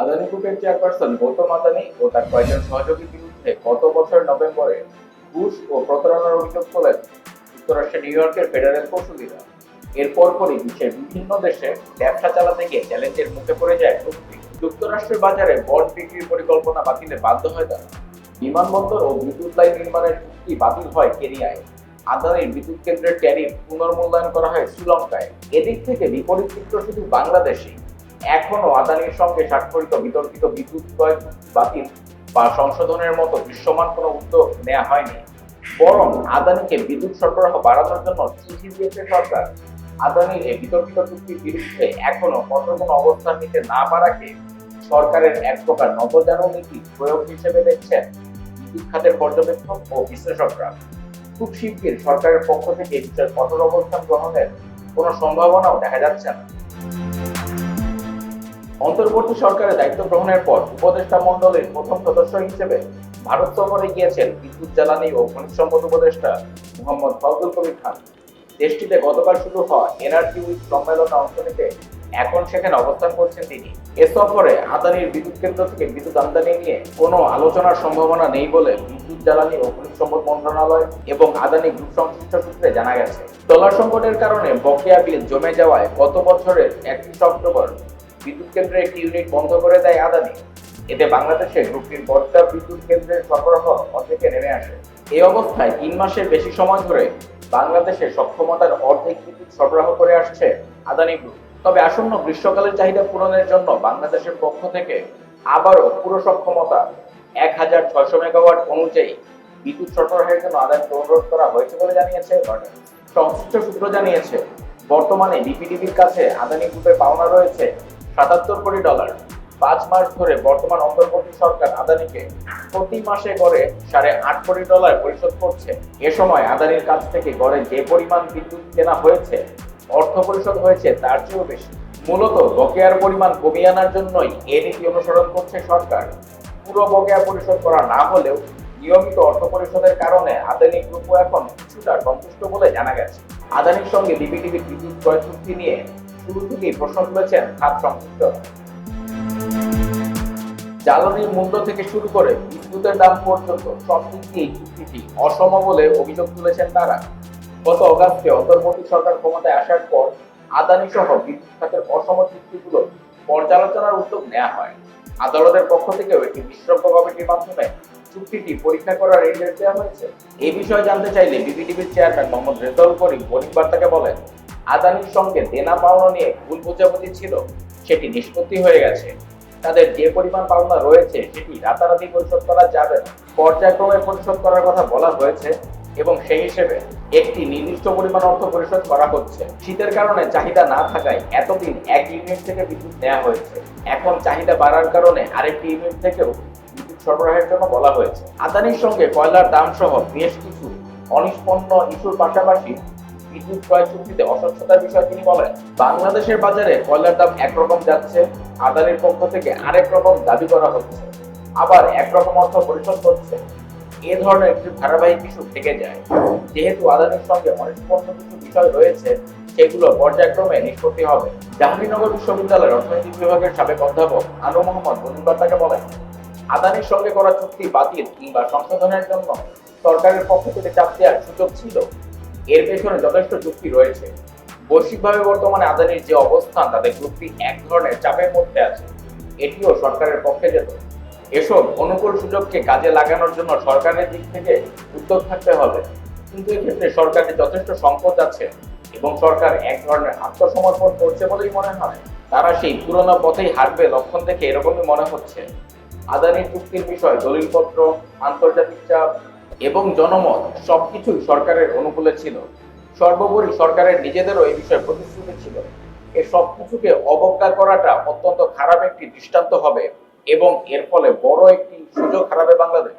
আদানি গ্রুপের চেয়ারপারসন গৌতম আদানি ও তার কয়েকজন সহযোগীর বিরুদ্ধে গত বছর নভেম্বরে ঘুষ ও প্রতারণার অভিযোগ তোলেন যুক্তরাষ্ট্রের নিউ ইয়র্কের ফেডারেল কৌশলীরা এর পরপরই বিশ্বের বিভিন্ন দেশে ব্যবসা চালাতে গিয়ে চ্যালেঞ্জের মুখে পড়ে যায় যুক্তরাষ্ট্রের বাজারে বন্ড বিক্রির পরিকল্পনা বাতিলে বাধ্য হয় তারা। বিমানবন্দর ও বিদ্যুৎ লাইন নির্মাণের চুক্তি বাতিল হয় কেনিয়ায়। আদানির বিদ্যুৎ কেন্দ্রের ট্যারিফ পুনর্মূল্যায়ন করা হয় শ্রীলঙ্কায়। এদিক থেকে বিপরীত চিত্র শুধু বাংলাদেশে এখনও আদানির সঙ্গে স্বাক্ষরিত বিতর্কিত বিদ্যুৎ ক্রয় বাতিল বা সংশোধনের মতো দৃশ্যমান কোনো উদ্যোগ নেওয়া হয়নি। বরং আদানিকে বিদ্যুৎ সরবরাহ বাড়ানোর জন্য চিঠি দিয়েছে সরকার। আদানির এই বিতর্কিত চুক্তির বিরুদ্ধে এখনও কঠোর কোনো অবস্থান নিতে না পারাকে সরকারের এক প্রকার নবজানু নীতি প্রয়োগ হিসেবে দেখছেন বিদ্যুৎ খাতের পর্যবেক্ষক ও বিশ্লেষকরা। খুব শিগগির সরকারের পক্ষ থেকে এই বিষয়ে কঠোর অবস্থান গ্রহণের কোনো সম্ভাবনাও দেখা যাচ্ছে না। অন্তর্বর্তী সরকারের দায়িত্ব গ্রহণের পর উপদেষ্টা মণ্ডলীর প্রথম সদস্য হিসেবে ভারত সফরে গিয়েছেন বিদ্যুৎ, জ্বালানি ও খনিজ সম্পদ উপদেষ্টা মোহাম্মদ ফজলুল কবির খান। দেশটিতে গতকাল শুরু হওয়া এনার্জি উইক সম্মেলনে অংশ নিতে এখন সেখানে অবস্থান করছেন তিনি। এ সফরে আদানির বিদ্যুৎ কেন্দ্র থেকে বিদ্যুৎ আমদানি নিয়ে কোনো আলোচনার সম্ভাবনা নেই বলে বিদ্যুৎ, জ্বালানি ও খনিজ সম্পদ মন্ত্রণালয় এবং আদানি গ্রুপ সংশ্লিষ্ট সূত্রে জানা গেছে। ডলার সংকটের কারণে বকেয়া বিল জমে যাওয়ায় গত বছরের একত্রিশ অক্টোবর বিদ্যুৎ কেন্দ্রের একটি ইউনিট বন্ধ করে দেয় আদানি। এতে বাংলাদেশে গ্রুপটির বর্ষা বিদ্যুৎ কেন্দ্রের সরবরাহ অর্ধেকে নেমে আসে। এই অবস্থায় তিন মাসের বেশি সময় ধরে বাংলাদেশে সক্ষমতার অর্ধেক বিদ্যুৎ সরবরাহ করে আসছে আদানি গ্রুপ তবে আসন্ন গ্রীষ্মকালের চাহিদা পূরণের জন্য বাংলাদেশের পক্ষ থেকে আবারও পুরো সক্ষমতা এক হাজার ছয়শো মেগাওয়াট অনুযায়ী বিদ্যুৎ সরবরাহের জন্য আদানিকে অনুরোধ করা হয়েছে বলে জানিয়েছে। সংশ্লিষ্ট সূত্র জানিয়েছে, বর্তমানে বিপিডিবির কাছে আদানি গ্রুপের পাওনা রয়েছে সাতাত্তর কোটি ডলার। পাঁচ মাস ধরে বর্তমান অন্তর্বর্তী সরকার আদানিকে প্রতি মাসে গড়ে সাড়ে আট কোটি ডলার পরিশোধ করছে। এ সময় আদানির কাছ থেকে গড়ে যে পরিমাণ বিদ্যুৎ কেনা হয়েছে, অর্থ পরিশোধ হয়েছে তার চেয়েও বেশি। মূলত বকেয়ার পরিমাণ কমিয়ে আনার জন্যই এ নীতি অনুসরণ করছে সরকার। পুরো বকেয়া পরিশোধ করা না হলেও নিয়মিত অর্থ পরিশোধের কারণে আদানি গ্রুপও এখন কিছুটা সন্তুষ্ট বলে জানা গেছে। আদানির সঙ্গে বিপিটিভির বিদ্যুৎ ক্রয় চুক্তি নিয়ে শুরু থেকেই প্রশ্ন তুলেছেন খাত সংশ্লিষ্ট জ্বালানির মূল্য থেকে শুরু করে বিদ্যুতের দাম পর্যন্ত সব দিক দিয়ে চুক্তিটি অসম বলে অভিযোগ তুলেছেন তারা। গত অগাস্টে অন্তর্বর্তী সরকার ক্ষমতায় আসার পর আদানি সহ বিদ্যুৎ খাতের অসম চুক্তিগুলো পর্যালোচনার উদ্যোগ নেওয়া হয়। আদালতের পক্ষ থেকেও একটি বিশেষজ্ঞ কমিটির মাধ্যমে চুক্তিটি পরীক্ষা করার নির্দেশ দেওয়া হয়েছে। এ বিষয়ে জানতে চাইলে বিবিটিভির চেয়ারম্যান মোহাম্মদ রেজাউল করিম বণিক বার্তাকে বলেন আদানির সঙ্গে দেনা পাওনা নিয়ে ভুল বোঝাবুঝি ছিল, সেটি নিষ্পত্তি হয়ে গেছে। তাদের যে পরিমাণ পাওনা রয়েছে, সেটি রাতারাতি পরিশোধ করা যাবে পর্যায়ক্রমে পরিশোধ করার কথা বলা হয়েছে এবং সেই হিসেবে একটি নির্দিষ্ট পরিমাণ অর্থ পরিশোধ করা হচ্ছে। শীতের কারণে চাহিদা না থাকায় এতদিন এক ইউনিট থেকে বিদ্যুৎ নেওয়া হয়েছে। এখন চাহিদা বাড়ার কারণে আরেকটি ইউনিট থেকেও বিদ্যুৎ সরবরাহের জন্য বলা হয়েছে। আদানির সঙ্গে কয়লার দাম সহ বেশ কিছু অনিষ্পন্ন ইস্যুর পাশাপাশি বিদ্যুৎ ক্রয় চুক্তিতে অস্বচ্ছতার বিষয় তিনি বলেন, বাংলাদেশের বাজারে কয়লার দাম একরকম যাচ্ছে, আদানির পক্ষ থেকে আরেক রকম দাবি করা হচ্ছে, আবার একরকম অর্থ পরিশোধ করছে এ ধরনের একটি ধারাবাহিক ইস্যু থেকে যায়। যেহেতু আদানির সঙ্গে অনিষ্পন্ন কিছু বিষয় রয়েছে, সেগুলো পর্যায়ক্রমে নিষ্পত্তি হবে। জাহাঙ্গীরনগর বিশ্ববিদ্যালয়ের অর্থনৈতিক বিভাগের সাবেক অধ্যাপক আনু মোহাম্মদ বনিবার্তাকে বলেন, আদানির সঙ্গে করা চুক্তি বাতিল কিংবা সংশোধনের জন্য সরকারের পক্ষ থেকে চাপ দেওয়ার সুযোগ ছিল। এর পেছনে যথেষ্ট যুক্তি রয়েছে। বৈশ্বিকভাবে বর্তমানে আদানির যে অবস্থান তাদের গ্রুপটি এক ধরনের চাপের মধ্যে আছে। এটিও সরকারের পক্ষে যেত। এসব অনুকূল সুযোগকে কাজে লাগানোর জন্য সরকারের দিক থেকে উদ্যোগ থাকতে হবে। কিন্তু এক্ষেত্রে সরকারের যথেষ্ট সংকট আছে এবং সরকার এক ধরনের আত্মসমর্পণ করছে বলেই মনে হয়। তারা সেই পুরোনো পথেই হারবে লক্ষণ দেখে এরকমই মনে হচ্ছে। আদানির চুক্তির বিষয় দলিলপত্র, আন্তর্জাতিক চাপ এবং জনমত সবকিছুই সরকারের অনুকূলে ছিল। সর্বোপরি সরকারের নিজেদেরও এই বিষয়ে প্রতিশ্রুতি ছিল। এ সবকিছুকে অবজ্ঞা করাটা অত্যন্ত খারাপ একটি দৃষ্টান্ত হবে এবং এর ফলে বড় একটি সুযোগ হারাবে বাংলাদেশ।